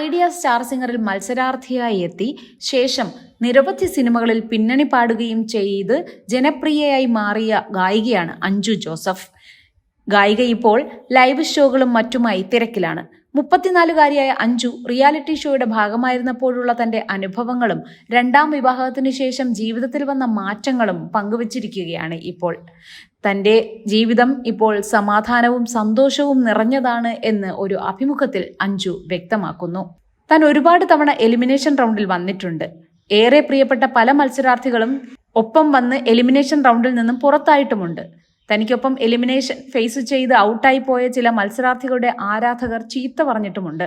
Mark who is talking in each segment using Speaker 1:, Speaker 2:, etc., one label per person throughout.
Speaker 1: Idea star സിംഗറിൽ മത്സരാർത്ഥിയായി എത്തി. ശേഷം നിരവധി സിനിമകളിൽ പിന്നണി പാടുകയും ചെയ്ത് ജനപ്രിയയായി മാറിയ ഗായികയാണ് അഞ്ജു ജോസഫ്. ഗായിക ഇപ്പോൾ ലൈവ് ഷോകളും മറ്റുമായി തിരക്കിലാണ്. മുപ്പത്തിനാലുകാരിയായ അഞ്ജു റിയാലിറ്റി ഷോയുടെ ഭാഗമായിരുന്നപ്പോഴുള്ള തന്റെ അനുഭവങ്ങളും രണ്ടാം വിവാഹത്തിനു ശേഷം ജീവിതത്തിൽ വന്ന മാറ്റങ്ങളും പങ്കുവച്ചിരിക്കുകയാണ് ഇപ്പോൾ. തന്റെ ജീവിതം ഇപ്പോൾ സമാധാനവും സന്തോഷവും നിറഞ്ഞതാണ് എന്ന് ഒരു അഭിമുഖത്തിൽ അഞ്ജു വ്യക്തമാക്കുന്നു. താൻ ഒരുപാട് തവണ എലിമിനേഷൻ റൗണ്ടിൽ വന്നിട്ടുണ്ട്. ഏറെ പ്രിയപ്പെട്ട പല മത്സരാർത്ഥികളും ഒപ്പം വന്ന് എലിമിനേഷൻ റൗണ്ടിൽ നിന്നും പുറത്തായിട്ടുമുണ്ട്. തനിക്കൊപ്പം എലിമിനേഷൻ ഫേസ് ചെയ്ത് ഔട്ടായി പോയ ചില മത്സരാർത്ഥികളുടെ ആരാധകർ ചീത്ത പറഞ്ഞിട്ടുമുണ്ട്.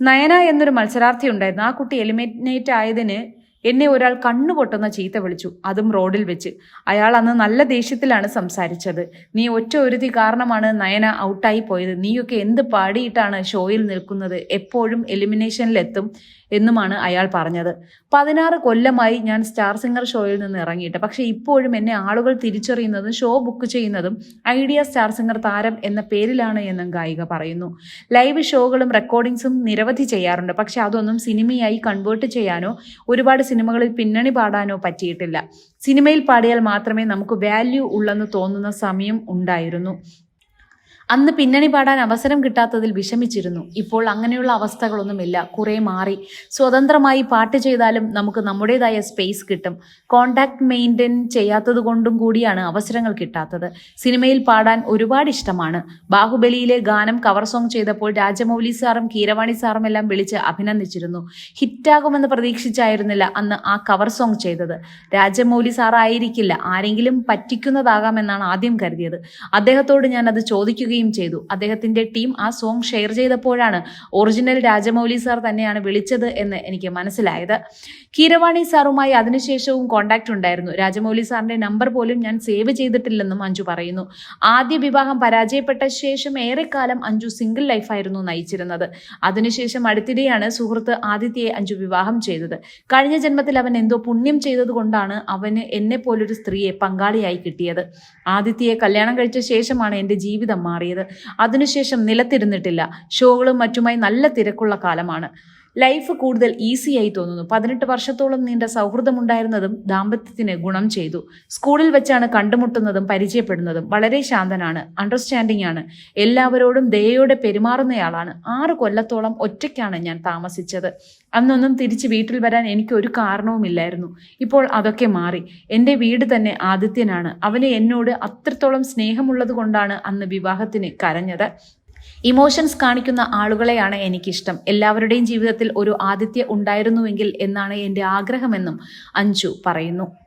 Speaker 1: നയന എന്നൊരു മത്സരാർത്ഥി ഉണ്ടായിരുന്നു ആ കുട്ടി എലിമിനേറ്റ് ആയതിന് എന്നെ ഒരാൾ കണ്ണുപൊട്ടുന്ന ചീത്ത വിളിച്ചു. അതും റോഡിൽ വെച്ച്. അയാൾ അന്ന് നല്ല ദേഷ്യത്തിലാണ് സംസാരിച്ചത്. നീ ഒറ്റ ഒരുതി കാരണമാണ് നയന ഔട്ടായി പോയത്. നീയൊക്കെ എന്ത് പാടിയിട്ടാണ് ഷോയിൽ നിൽക്കുന്നത്? എപ്പോഴും എലിമിനേഷനിലെത്തും എന്നുമാണ് അയാൾ പറഞ്ഞത്. പതിനാറ് കൊല്ലമായി ഞാൻ സ്റ്റാർ സിംഗർ ഷോയിൽ നിന്ന് ഇറങ്ങിയിട്ട്. പക്ഷെ ഇപ്പോഴും എന്നെ ആളുകൾ തിരിച്ചറിയുന്നതും ഷോ ബുക്ക് ചെയ്യുന്നതും ഐഡിയ സ്റ്റാർ സിംഗർ താരം എന്ന പേരിലാണ് എന്നും ഗായിക പറയുന്നു. ലൈവ് ഷോകളും റെക്കോർഡിങ്സും നിരവധി ചെയ്യാറുണ്ട്. പക്ഷെ അതൊന്നും സിനിമയായി കൺവേർട്ട് ചെയ്യാനോ ഒരുപാട് സിനിമകളിൽ പിന്നണി പാടാനോ പറ്റിയിട്ടില്ല. സിനിമയിൽ പാടിയാൽ മാത്രമേ നമുക്ക് വാല്യൂ ഉള്ളെന്ന് തോന്നുന്ന സമയം ഉണ്ടായിരുന്നു. അന്ന് പിന്നണി പാടാൻ അവസരം കിട്ടാത്തതിൽ വിഷമിച്ചിരുന്നു. ഇപ്പോൾ അങ്ങനെയുള്ള അവസ്ഥകളൊന്നുമില്ല. കുറേ മാറി. സ്വതന്ത്രമായി പാട്ട് ചെയ്താലും നമുക്ക് നമ്മുടേതായ സ്പേസ് കിട്ടും. കോണ്ടാക്ട് മെയിന്റെയിൻ ചെയ്യാത്തത് കൊണ്ടും കൂടിയാണ് അവസരങ്ങൾ കിട്ടാത്തത്. സിനിമയിൽ പാടാൻ ഒരുപാട് ഇഷ്ടമാണ്. ബാഹുബലിയിലെ ഗാനം കവർ സോങ് ചെയ്തപ്പോൾ രാജമൗലി സാറും കീരവാണി സാറും എല്ലാം വിളിച്ച് അഭിനന്ദിച്ചിരുന്നു. ഹിറ്റാകുമെന്ന് പ്രതീക്ഷിച്ചായിരുന്നില്ല അന്ന് ആ കവർ സോങ് ചെയ്തത്. രാജമൗലി സാറായിരിക്കില്ല. ആരെങ്കിലും പറ്റിക്കുന്നതാകാമെന്നാണ് ആദ്യം കരുതിയത്. അദ്ദേഹത്തോട് ഞാൻ അത് ചോദിക്കുകയും ചെയ്തു. അദ്ദേഹത്തിന്റെ ടീം ആ സോങ് ഷെയർ ചെയ്തപ്പോഴാണ് ഒറിജിനൽ രാജമൗലി സാർ തന്നെയാണ് വിളിച്ചത് എന്ന് എനിക്ക് മനസ്സിലായത്. കീരവാണി സാറുമായി അതിനുശേഷവും കോണ്ടാക്ട് ഉണ്ടായിരുന്നു. രാജമൗലി സാറിന്റെ നമ്പർ പോലും ഞാൻ സേവ് ചെയ്തിട്ടില്ലെന്നും അഞ്ജു പറയുന്നു. ആദ്യ വിവാഹം പരാജയപ്പെട്ട ശേഷം ഏറെക്കാലം അഞ്ജു സിംഗിൾ ലൈഫായിരുന്നു നയിച്ചിരുന്നത്. അതിനുശേഷം അടുത്തിടെയാണ് സുഹൃത്ത് ആദിത്യയെ അഞ്ജു വിവാഹം ചെയ്തത്. കഴിഞ്ഞ ജന്മത്തിൽ അവൻ എന്തോ പുണ്യം ചെയ്തതുകൊണ്ടാണ് അവന് എന്നെ പോലൊരു സ്ത്രീയെ പങ്കാളിയായി കിട്ടിയത്. ആദിത്യയെ കല്യാണം കഴിച്ച ശേഷമാണ് എന്റെ ജീവിതം മാറിയത് അതിനുശേഷം നിലത്തിരുന്നിട്ടില്ല. ഷോകളും മറ്റുമായി നല്ല തിരക്കുള്ള കാലമാണ്. ലൈഫ് കൂടുതൽ ഈസിയായി തോന്നുന്നു. പതിനെട്ട് വർഷത്തോളം നീണ്ട സൗഹൃദമുണ്ടായിരുന്നതും ദാമ്പത്യത്തിന് ഗുണം ചെയ്തു. സ്കൂളിൽ വെച്ചാണ് കണ്ടുമുട്ടുന്നതും പരിചയപ്പെടുന്നതും വളരെ ശാന്തനാണ് അണ്ടർസ്റ്റാൻഡിംഗ് ആണ്. എല്ലാവരോടും ദയയോടെ പെരുമാറുന്നയാളാണ്. ആറ് കൊല്ലത്തോളം ഒറ്റയ്ക്കാണ് ഞാൻ താമസിച്ചത്. അന്നൊന്നും തിരിച്ച് വീട്ടിൽ വരാൻ എനിക്ക് ഒരു കാരണവുമില്ലായിരുന്നു ഇപ്പോൾ അതൊക്കെ മാറി. എന്റെ വീട് തന്നെ ആദിത്യനാണ്. അവന് എന്നോട് അത്രത്തോളം സ്നേഹമുള്ളത് കൊണ്ടാണ് അന്ന് വിവാഹത്തിന് കരഞ്ഞത്. ഇമോഷൻസ് കാണിക്കുന്ന ആളുകളെയാണ് എനിക്കിഷ്ടം. എല്ലാവരുടെയും ജീവിതത്തിൽ ഒരു ആദിത്യ ഉണ്ടായിരുന്നുവെങ്കിൽ എന്നാണ് എന്റെ ആഗ്രഹമെന്നും അഞ്ജു പറയുന്നു.